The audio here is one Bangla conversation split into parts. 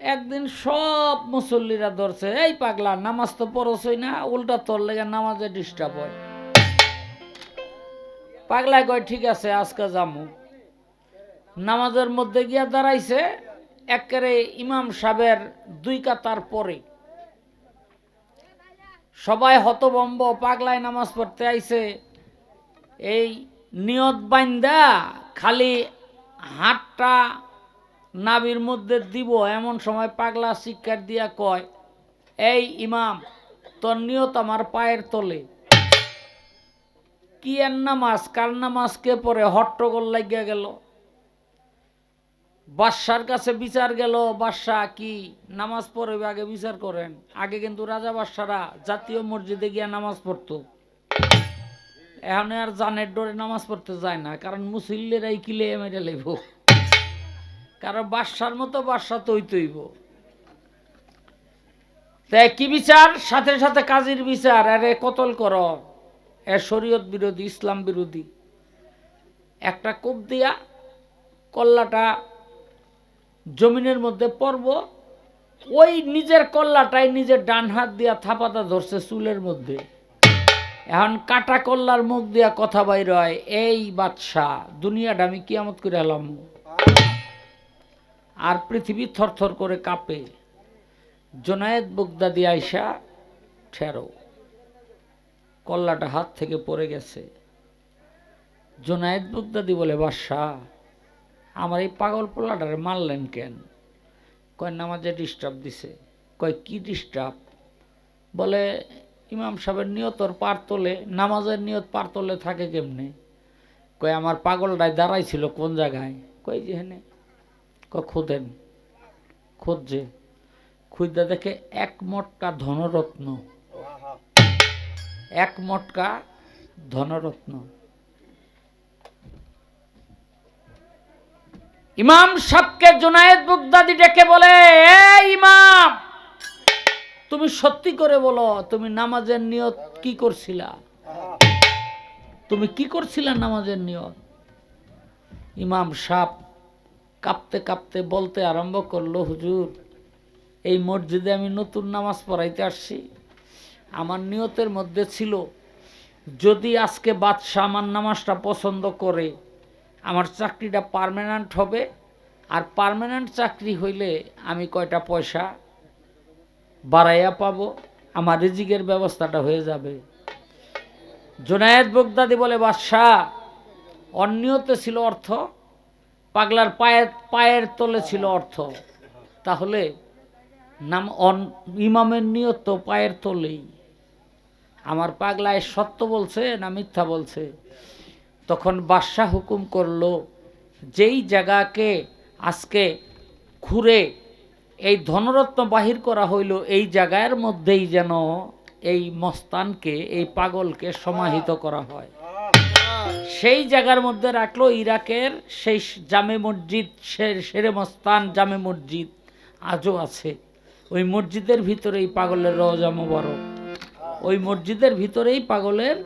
একদিন সব মুসল্লিরা ধরছে, এই পাগলা, নামাজ তো পড়ছই না, উল্টা তোর লেগে নামাজে ডিস্টার্ব হয়। পাগলায় কয়, ঠিক আছে, আজকে যামু। নামাজের মধ্যে গিয়া দাঁড়াইছে, একেবারে ইমাম সাহেবের দুই কাতার পরে। সবাই হতবম্ব পাগলায় নামাজ পড়তে আইছে। এই নিয়ত বাইন্দা খালি হাতটা নাবির মধ্যে দিব, এমন সময় পাগলা শিক্ষার দিয়া কয়, এই ইমাম, তোর নিয়ত আমার পায়ের তলে। কি এর নামাজ, কার নামাজ কে পরে হট্টগোল লাগিয়া গেল। বাদশার কাছে বিচার গেল বাদশাহ কি নামাজ পড়ে আগে বিচার করেন। আগে কিন্তু রাজা বাদশারা জাতীয় মসজিদে গিয়া নামাজ পড়তো। এখন আর জানের ডোরে নামাজ পড়তে যায় না, কারণ মুসল্লিরাই কিলে মেরে লইব কারণ বাদশার মতো বাদশা তৈ তৈব। তাই কি বিচার? সাথে সাথে কাজীর বিচার। আরে কতল কর এ শরীয়ত বিরোধী, ইসলাম বিরোধী। একটা কোপ দিয়া কল্লাটা জমিনের মধ্যে পড়ব ওই নিজের কল্লাটাই নিজের ডান হাত দিয়া থাপাতা ধরছে চুলের মধ্যে। এখন কাটা কল্লার মুখ দিয়া কথা বাইর হয়, এই বাদশাহ দুনিয়াটা আমি কিয়ামত করে এলাম আর পৃথিবী থরথর করে কাঁপে। জোনায়েদ বুগদাদি আইসা ঠেরো। কল্লাটা হাত থেকে পড়ে গেছে। জোনায়েদ বুগদাদি বলে বাদশাহ আমার এই পাগল পোলাটারে মারলেন কেন? কয়, নামাজে ডিস্টার্ব দিছে। কয়, কি ডিস্টার্ব বলে, ইমাম সাহেবের নিয়তর পার তোলে, নামাজের নিয়ত পার তোলে থাকে কেমনে? কয়, আমার পাগলটায় দাঁড়াইছিল কোন জায়গায়? কয়, যে খুদেন। খুঁজছে খুঁজতে দেখে এক মটকা ধনরত্ন। এক মটকা ধনরত্ন। ইমাম সাহকে জোনায়েদ বুগদাদি ডেকে বলে ইমাম, তুমি সত্যি করে বলো, তুমি নামাজের নিয়ত কি করছিলা? তুমি কি করছিলা নামাজের নিয়ত? ইমাম সাপ কাঁপতে কাঁপতে বলতে আরম্ভ করল, হুজুর, এই মসজিদে আমি নতুন নামাজ পড়াইতে আসছি। আমার নিয়তের মধ্যে ছিল, যদি আজকে বাদশাহ আমার নামাজটা পছন্দ করে, আমার চাকরিটা পার্মানেন্ট হবে, আর পারমানেন্ট চাকরি হইলে আমি কয়টা পয়সা বাড়াইয়া পাবো? আমার রিজিকের ব্যবস্থাটা হয়ে যাবে। জোনায়েদ বগদাদি বলে, বাদশাহ, অন্যতে ছিল অর্থ পাগলার পায়ের পায়ের তলে ছিল অর্থ। তাহলে নাম অন, ইমামের নিয়ত তো পায়ের তলেই। আমার পাগলায় সত্য বলছে না মিথ্যা বলছে? তখন বাদশাহ হুকুম করল, যেই জায়গাকে আজকে ঘুরে এই ধনরত্ন বাহির করা হইল, এই জায়গার মধ্যেই যেন এই মস্তানকে, এই পাগলকে সমাহিত করা হয়। সেই জায়গার মধ্যে রাখল ইরাকের সেই জামে মসজিদ শেরে মস্তান জামে মসজিদ আজও আছে। ওই মসজিদের ভিতরেই পাগলের রওজা মোবারক। ওই মসজিদের ভিতরেই পাগলের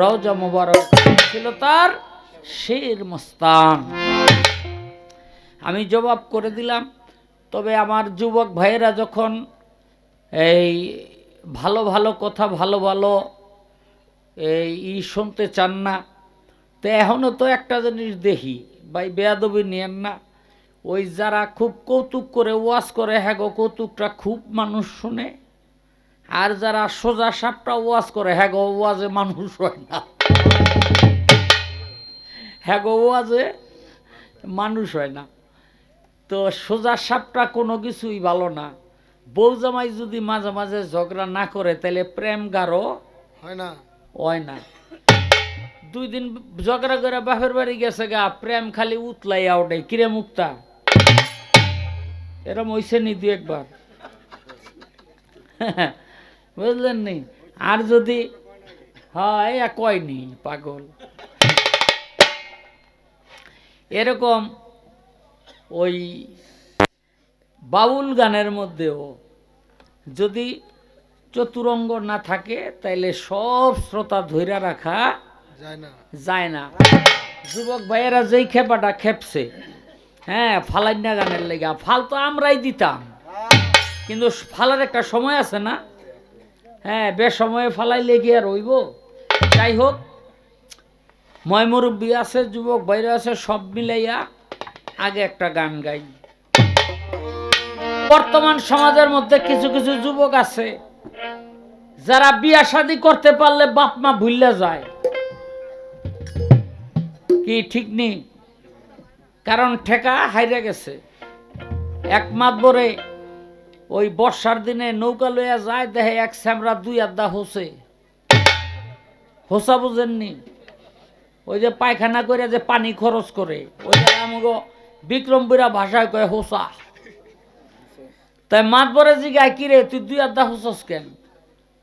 রওজা মোবারক ছিল তার শের মস্তান আমি জবাব করে দিলাম, তবে আমার যুবক ভাইয়েরা যখন এই ভালো ভালো কথা, ভালো ভালো এই শুনতে চান না তো এখনও তো একটা জিনিস দেখি ভাই বেয়াদবি নিয়েন না। ওই যারা খুব কৌতুক করে ওয়াজ করে হ্যাঁ গো কৌতুকটা খুব মানুষ শুনে। আর যারা সোজা সাপটা ওয়াজ করে হ্যাঁ গো ওয়াজে মানুষ হয় না। হ্যাঁ গো ওয়াজে মানুষ হয় না। তো সোজা সাপটা কোনো কিছুই ভালো না। বউ জামাই যদি মাঝে মাঝে ঝগড়া না করে তাহলে প্রেম গাঢ় হয় না। হয় না। দুই দিন ঝগড়া করে বাপের বাড়ি গেছে গা, প্রেম খালি উতলাই আউটে কিরে মুক্তা? এরম হইছে নি দু একবার? বুঝলেন নি? আর যদি হয় কয়নি পাগল? এরকম ওই বাউল গানের মধ্যেও যদি চতুরঙ্গ না থাকে, তাইলে সব শ্রোতা ধৈরা রাখা যায় না। যুবক ভাইয়েরা যেই খেপাটা খেপছে হ্যাঁ ফালাইনা গানের লেগা, ফাল তো আমরাই দিতাম। কিন্তু ফালার একটা সময় আছে না? হ্যাঁ সময়ে ফালাইলে কি আর হইব। যাই হোক ময় মুরব্বী আছে, যুবক বাইরে আছে, সব মিলাইয়া আগে একটা গান গাই। বর্তমান সমাজের মধ্যে কিছু কিছু যুবক আছে, যারা বিয়া শাদি করতে পারলে বাপ মা ভুললে যায়। কি ঠিক নেই কারণ ঠেকা হাইরে গেছে। এক মাত বরে ওই বর্ষার দিনে নৌকা লইয়া যায়, দেখে এক স্যামরা দুই আড্ডা হোসে। হোসা বুঝেননি? ওই যে পায়খানা করে যে পানি খরচ করে, ওই যে আমাকে বিক্রমপুরা ভাষায় কয় হোসা। তাই মাতবরে জিগায়, কি রে, তুই দুই আড্ডা হোসস কেন?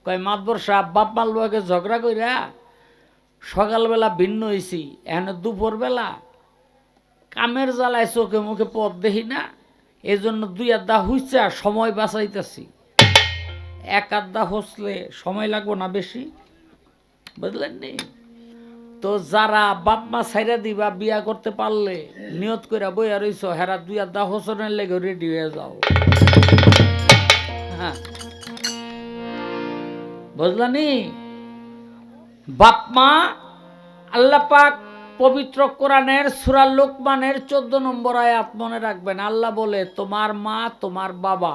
কয় মাতবর সাহেব বাপ মাল ঝগড়া কইরা সকালবেলা ভিন্ন হয়েছি এখানে দুপুরবেলা। কামের জ্বালায় চোখে মুখে পথ দেখি না এই জন্য দুই আড্ডা হইছে সময় বাঁচাইতেছি। এক আড্ডা হসলে সময় লাগবো না বেশি, বুঝলেন নি? তো যারা বাপ মা ছাইরা দিবা বিয়া করতে পারলে নিয়ত করে বইয়া রইছ, হেরা দুই আড্ডা হোসনের লেগে রেডি হয়ে যাও। হ্যাঁ। বুঝলানি বাপ মা আল্লাহ পবিত্র কোরআনের সুরা লোকমানের চোদ্দ নম্বর আয়াত মনে রাখবেন। আল্লাহ বলে, তোমার মা, তোমার বাবা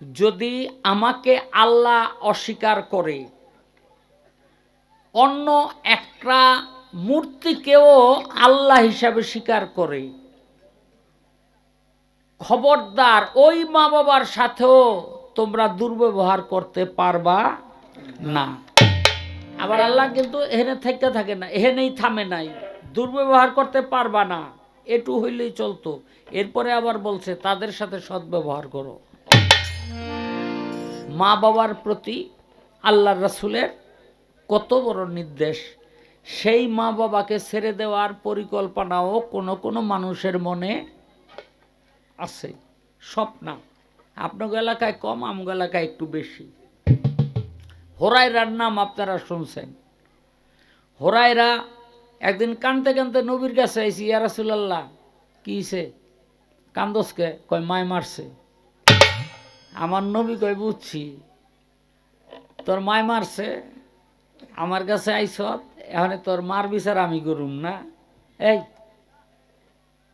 যদি আমাকে আল্লাহ অস্বীকার করে, অন্য একটা মূর্তিকেও আল্লাহ হিসাবে স্বীকার করে, খবরদার ওই মা বাবার সাথেও তোমরা দুর্ব্যবহার করতে পারবা না। আবার আল্লাহ কিন্তু এখানে থাকতে থাকে না, এখানেই থামে নাই। দুর্ব্যবহার করতে পারবা না, এটু হইলেই চলতো। এরপরে আবার বলছে, তাদের সাথে সদ্ব্যবহার করো। মা বাবার প্রতি আল্লাহ রাসুলের কত বড় নির্দেশ। সেই মা বাবাকে ছেড়ে দেওয়ার পরিকল্পনাও কোনো কোনো মানুষের মনে আছে। সব না আপনার এলাকায় কম আমগো এলাকায় একটু বেশি। হোরাইরার নাম আপনারা শুনছেন। হোরাইরা একদিন কানতে কানতে নবীর কাছে আইসি ইয়ারাসুল্লাহ কিছে কান্দসকে কয় মায় মারছে। আমার নবী কয়, বুঝছি। তোর মায় মারছে, আমার কাছে আইস এখন তোর মার বিচার আমি করুম না। এই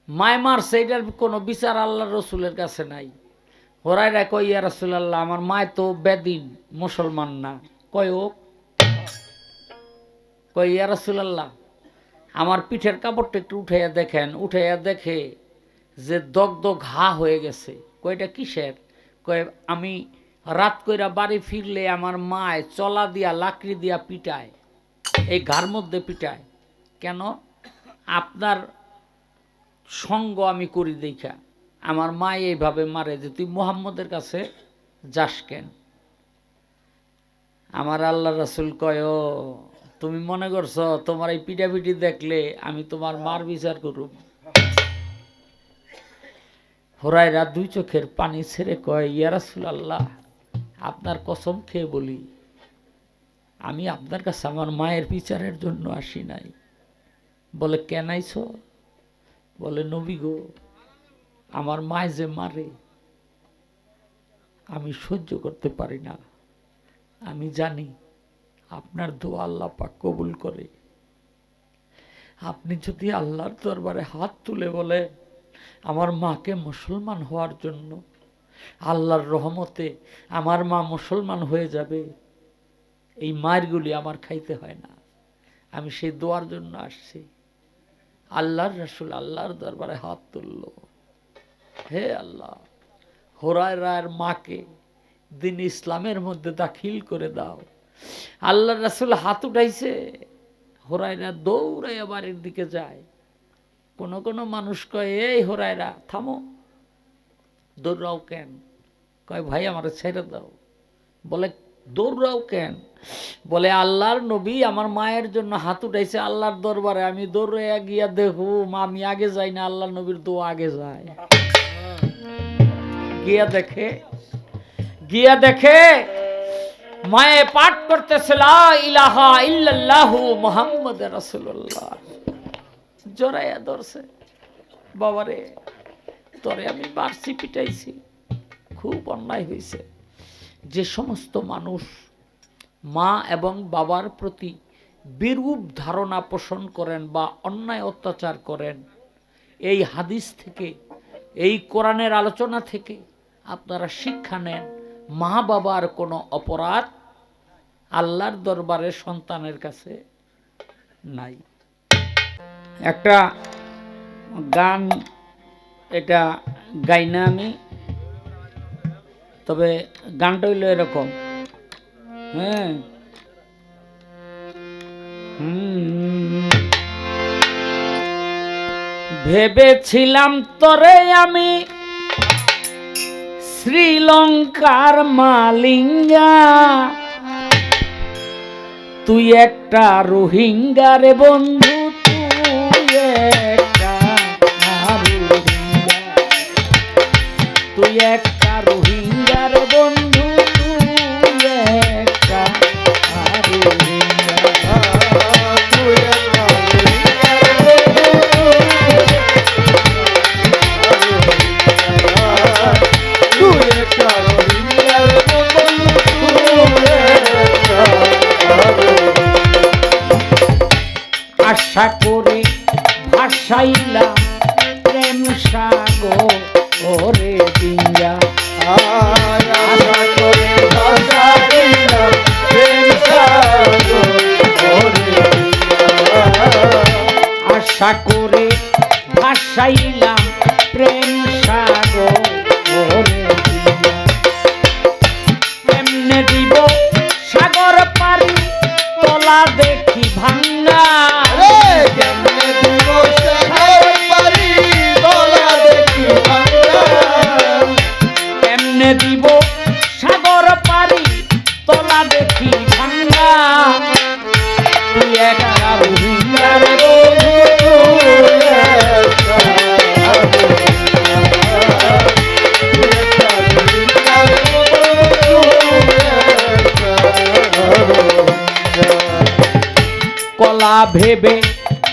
মায় মারছে, এটার কোনো বিচার আল্লাহ রসুলের কাছে নাই। হোরাইরা কই ইয়া রাসুলাল্লাহ, আমার মায় তো বেদিন মুসলমান না। কয়, ও? কই ইয়া রাসুলাল্লাহ, আমার পিঠের কাপড়টা একটু উঠাইয়া দেখেন। উঠাইয়া দেখে যে দগ্ধ ঘা হয়ে গেছে। কয়টা কিসের? কয়, আমি রাত কইরা বাড়ি ফিরলে আমার মায় চলা দিয়া, লাকড়ি দিয়া পিটায়, এই ঘার মধ্যে পিটায়। কেন? আপনার সঙ্গ আমি করি দেখা। আমার মা এইভাবে মারে যে তুই মুহাম্মদের কাছে যাস কেন? আমার আল্লাহ রাসুল কয় "ও, তুমি মনে করছ তোমার এই পিটাপিটি দেখলে আমি তোমার মার বিচার করুম? হোরাইরা দুই চোখের পানি ছেড়ে কয় ইয়ারাসুল আল্লাহ আপনার কসম খেয়ে বলি আমি আপনার কাছে আমার মায়ের বিচারের জন্য আসি নাই। বলে কেন আইছো? বলে নবী গো আমার মায় যে মারে, আমি সহ্য করতে পারি না। আমি জানি আপনার দোয়া আল্লাহ পাক কবুল করে। আপনি যদি আল্লাহর দরবারে হাত তুলে বলে, আমার মাকে মুসলমান হওয়ার জন্য আল্লাহর রহমতে আমার মা মুসলমান হয়ে যাবে, এই মায়েরগুলি আমার খাইতে হয় না। আমি সেই দোয়ার জন্য আসছি। আল্লাহর রসুল আল্লাহর দরবারে হাত তুলল। হে আল্লাহ হোরায় রায়ের মাকে দিন ইসলামের মধ্যে দাখিল করে দাও। আল্লাহ রাসুল হাত উঠাইছে হোরাইরা দৌড়াইয়া বাড়ির দিকে যায়। কোনো কোনো মানুষ কয়, এই হোরাইরা থামো। দৌড়াও কেন? কয়, ভাই, আমার ছেড়ে দাও। বলে, দৌড়াও কেন? বলে, আল্লাহর নবী আমার মায়ের জন্য হাত উঠাইছে আল্লাহর দরবারে। আমি দৌড়াইয়া গিয়া দেখুম, আমি আগে যাই না আল্লাহ নবীর দোয়া আগে যায়। গিয়া দেখে গিয়া দেখে মায়ে পাঠ করতেছে ইলাহা ধরছে, বাবারে, তরে আমি পিটাইছি, খুব অন্যায় হয়েছে যে সমস্ত মানুষ মা এবং বাবার প্রতি বিরূপ ধারণা পোষণ করেন বা অন্যায় অত্যাচার করেন, এই হাদিস থেকে এই কোরআনের আলোচনা থেকে আপনারা শিক্ষা নেন, মা বাবার কোনো অপরাধ আল্লাহর দরবারে সন্তানের কাছে নাই। একটা গান, এটা গাই না আমি, তবে গানটা হইল এরকম। হ্যাঁ। হুম। ভেবেছিলাম তরে আমি। শ্রীলঙ্কার মালিঙ্গা। তুই একটা রোহিঙ্গা রে বন্ধু তুই একটা তুই একটা ভাসাইলাম প্রেম সাগর ওরে ডিঙ্গা আশা করে ভাসাইলাম প্রেম ভেবে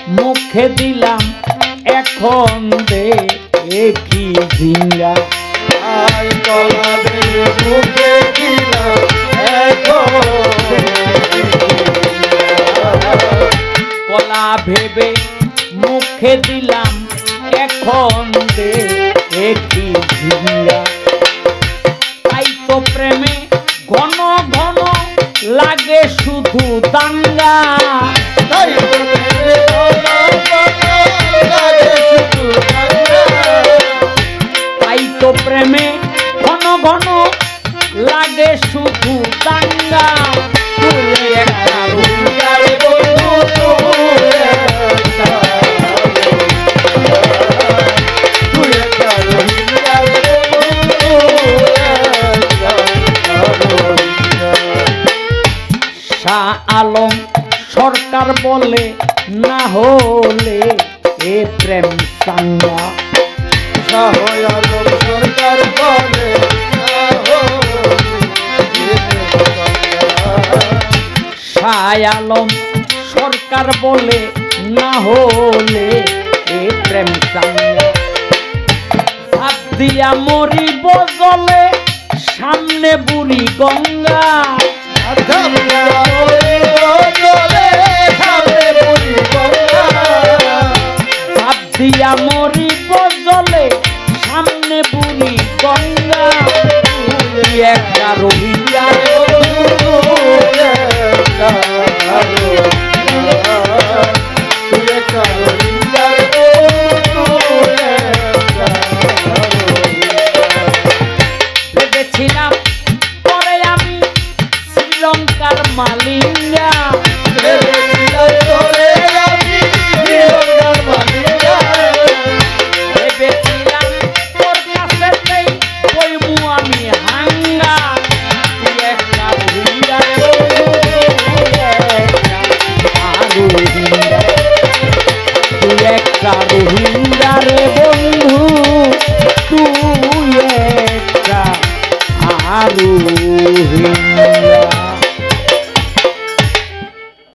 মুখে দিলাম এখন দে কি ঝিঙ্গা। কলা ভেবে মুখে দিলাম এখন লাগে শুধু বন্ধু, তুই শাহ আলম সরকার বলে না হলে এ প্রেম সাঙ্গা সরকার বলে আলম, সরকার বলে না হলে এ প্রেম সাঙ্গা হাত দিয়া মরিব জলে, সামনে বুড়ি গঙ্গা। দিয়া মরিব সামনে বুড়ি গঙ্গা। একটা রোহিঙ্গা রে